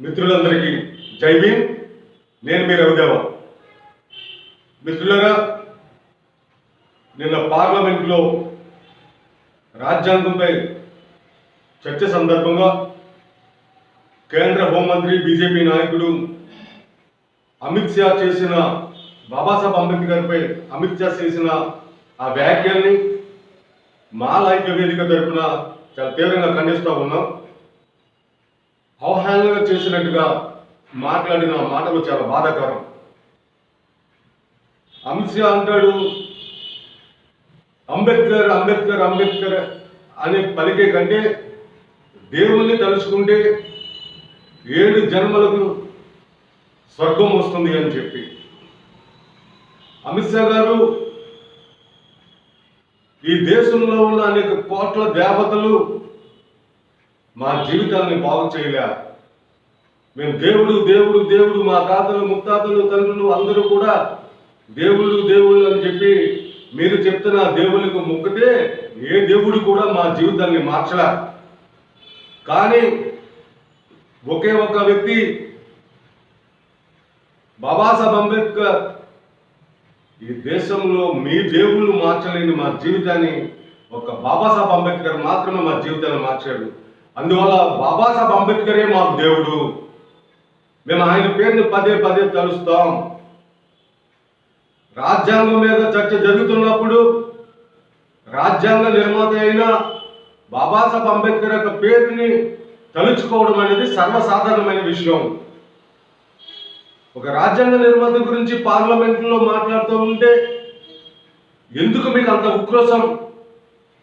మిత్రులందరికీ జై భీమ్. నేను మీ రవిదేవ. మిత్రులరా నిన్న పార్లమెంట్లో రాజ్యాంగంపై చర్చ సందర్భంగా కేంద్ర హోంమంత్రి బీజేపీ నాయకుడు అమిత్ షా చేసిన బాబాసాహెబ్ అంబేద్కర్పై అమిత్ షా చేసిన ఆ వ్యాఖ్యల్ని మా ఐక్య వేదిక తరఫున చాలా తీవ్రంగా ఖండిస్తూ ఉన్నాం. అవహేళన చేసినట్టుగా మాట్లాడిన మాటలు చాలా బాధాకరం. అమిత్ అంటాడు అంబేద్కర్ అంబేద్కర్ అంబేద్కర్ అనే పలికే కంటే దేవుణ్ణి తలుచుకుంటే ఏడు జన్మలకు స్వర్గం వస్తుంది అని చెప్పి. అమిత్ షా గారు ఈ దేశంలో ఉన్న అనేక కోట్ల దేవతలు మా జీవితాన్ని బాగు చేయలే. మేము దేవుడు దేవుడు దేవుడు మా తాతలు ముత్తాతలు తండ్రులు అందరూ కూడా దేవుళ్ళు దేవుళ్ళు అని చెప్పి మీరు చెప్తున్న దేవుళ్ళకు మొక్కితే ఏ దేవుడు కూడా మా జీవితాన్ని మార్చలే. కానీ ఒకే ఒక్క వ్యక్తి బాబాసాహెబ్ అంబేద్కర్ ఈ దేశంలో మీ దేవుళ్ళు మార్చలేని మా జీవితాన్ని ఒక బాబాసాహెబ్ అంబేద్కర్ మాత్రమే మా జీవితాన్ని మార్చాడు. అందువల్ల బాబాసాహెబ్ అంబేద్కరే మాకు దేవుడు. మేము ఆయన పేరుని పదే పదే తలుస్తాం. రాజ్యాంగం మీద చర్చ జరుగుతున్నప్పుడు రాజ్యాంగ నిర్మాత అయిన బాబాసాహెబ్ అంబేద్కర్ యొక్క పేరుని తలుచుకోవడం అనేది సర్వసాధారణమైన విషయం. ఒక రాజ్యాంగ నిర్మాత గురించి పార్లమెంట్లో మాట్లాడుతూ ఉంటే ఎందుకు మీకు అంత ఉక్రోషం?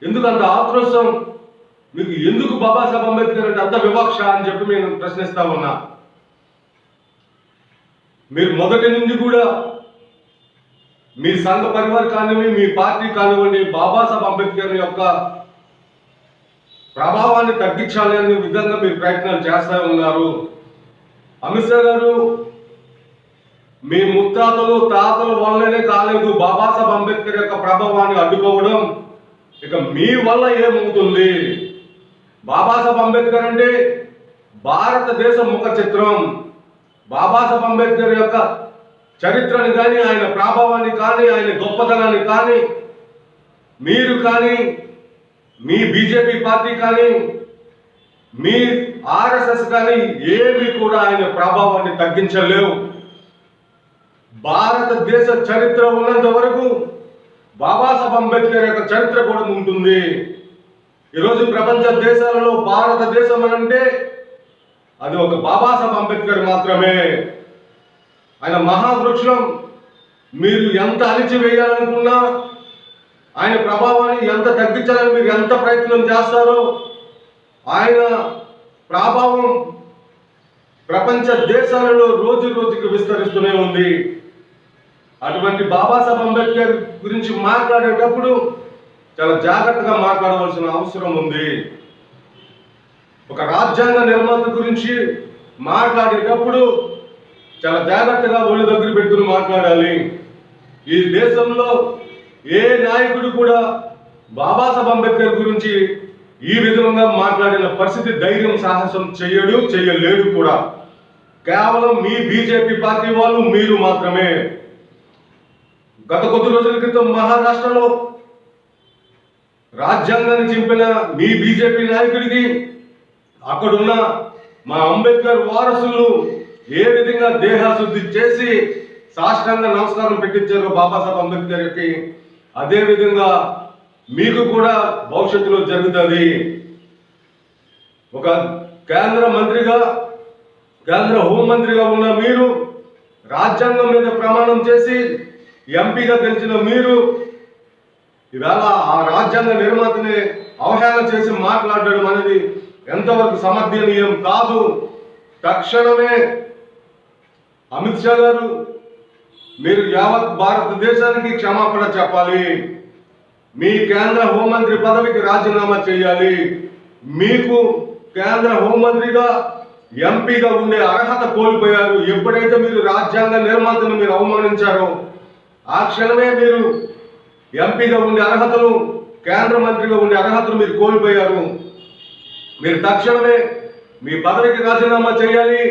ఎందుకు అంత ఆక్రోశం మీకు ఎందుకు బాబాసాహెబ్ అంబేద్కర్ అంటే అంత వివక్ష అని చెప్పి నేను ప్రశ్నిస్తా ఉన్నా. మీరు మొదటి నుండి కూడా మీ సంఘ పరివార్ కానివ్వండి మీ పార్టీ కానివ్వండి బాబాసాహెబ్ అంబేద్కర్ యొక్క ప్రభావాన్ని తగ్గించాలి అనే విధంగా మీరు ప్రయత్నాలు చేస్తూ ఉన్నారు. అమిత్ షా గారు మీ ముత్తాతలు తాతల వల్లనే కాలేదు బాబాసాహెబ్ అంబేద్కర్ యొక్క ప్రభావాన్ని అడ్డుకోవడం. ఇక మీ వల్ల ఏమవుతుంది? బాబాసాహెబ్ అంబేద్కర్ అంటే భారతదేశ ముఖ చిత్రం. బాబాసాహెబ్ అంబేద్కర్ యొక్క చరిత్రని కానీ ఆయన ప్రభావాన్ని కానీ ఆయన గొప్పతనాన్ని కానీ మీరు కానీ మీ బీజేపీ పార్టీ కానీ మీ ఆర్ఎస్ఎస్ కానీ ఏమీ కూడా ఆయన ప్రభావాన్ని తగ్గించలేవు. భారతదేశ చరిత్ర ఉన్నంత వరకు బాబాసాహెబ్ అంబేద్కర్ యొక్క చరిత్ర కూడా ఉంటుంది. ఈరోజు ప్రపంచ దేశాలలో భారతదేశం అని అంటే అది ఒక బాబాసాహెబ్ అంబేద్కర్ మాత్రమే. ఆయన మహావృక్షం మీరు ఎంత అణిచివేయాలనుకున్నా ఆయన ప్రభావాన్ని ఎంత తగ్గించాలని మీరు ఎంత ప్రయత్నం చేస్తారో ఆయన ప్రభావం ప్రపంచ దేశాలలో రోజు రోజుకి విస్తరిస్తూనే ఉంది. అటువంటి బాబాసాహెబ్ అంబేద్కర్ గురించి మాట్లాడేటప్పుడు చాలా జాగ్రత్తగా మాట్లాడవలసిన అవసరం ఉంది. ఒక రాజ్యాంగ నిర్మాత గురించి మాట్లాడేటప్పుడు చాలా జాగ్రత్తగా ఒళ్ళు దగ్గర పెట్టుకుని మాట్లాడాలి. ఈ దేశంలో ఏ నాయకుడు కూడా బాబాసాహెబ్ అంబేద్కర్ గురించి ఈ విధంగా మాట్లాడిన పరిస్థితి ధైర్యం సాహసం చేయడు చేయలేడు కూడా. కేవలం మీ బీజేపీ పార్టీ వాళ్ళు మీరు మాత్రమే. గత కొద్ది రోజుల క్రితం మహారాష్ట్రలో రాజ్యాంగాన్ని చింపిన మీ బీజేపీ నాయకుడికి అక్కడున్న మా అంబేద్కర్ వారసులు ఏ విధంగా దేహశుద్ధి చేసి సాష్టాంగ నమస్కారం పెట్టించారో బాబాసాహెబ్ అంబేద్కర్కి అదే విధంగా మీకు కూడా భవిష్యత్తులో జరుగుతుంది. ఒక కేంద్ర మంత్రిగా కేంద్ర హోంమంత్రిగా ఉన్న మీరు రాజ్యాంగం మీద ప్రమాణం చేసి ఎంపీగా గెలిచిన మీరు ఈవేళ ఆ రాజ్యాంగ నిర్మాతని అవహేళన చేసి మాట్లాడడం అనేది ఎంతవరకు సమర్థనీయం కాదు. తక్షణమే అమిత్ షా గారు మీరు యావత్ భారతదేశానికి క్షమాపణ చెప్పాలి. మీ కేంద్ర హోంమంత్రి పదవికి రాజీనామా చేయాలి. మీకు కేంద్ర హోంమంత్రిగా ఎంపీగా ఉండే అర్హత కోల్పోయారు. ఎప్పుడైతే మీరు రాజ్యాంగ నిర్మాతను మీరు అవమానించారో ఆ క్షణమే మీరు ఎంపీగా ఉండే అర్హతలు కేంద్ర మంత్రిగా ఉండే అర్హతలు మీరు కోల్పోయారు. మీరు తక్షణమే మీ పదవికి రాజీనామా చేయాలి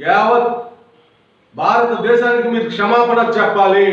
యావత్ భారతదేశానికి మీరు క్షమాపణ చెప్పాలి.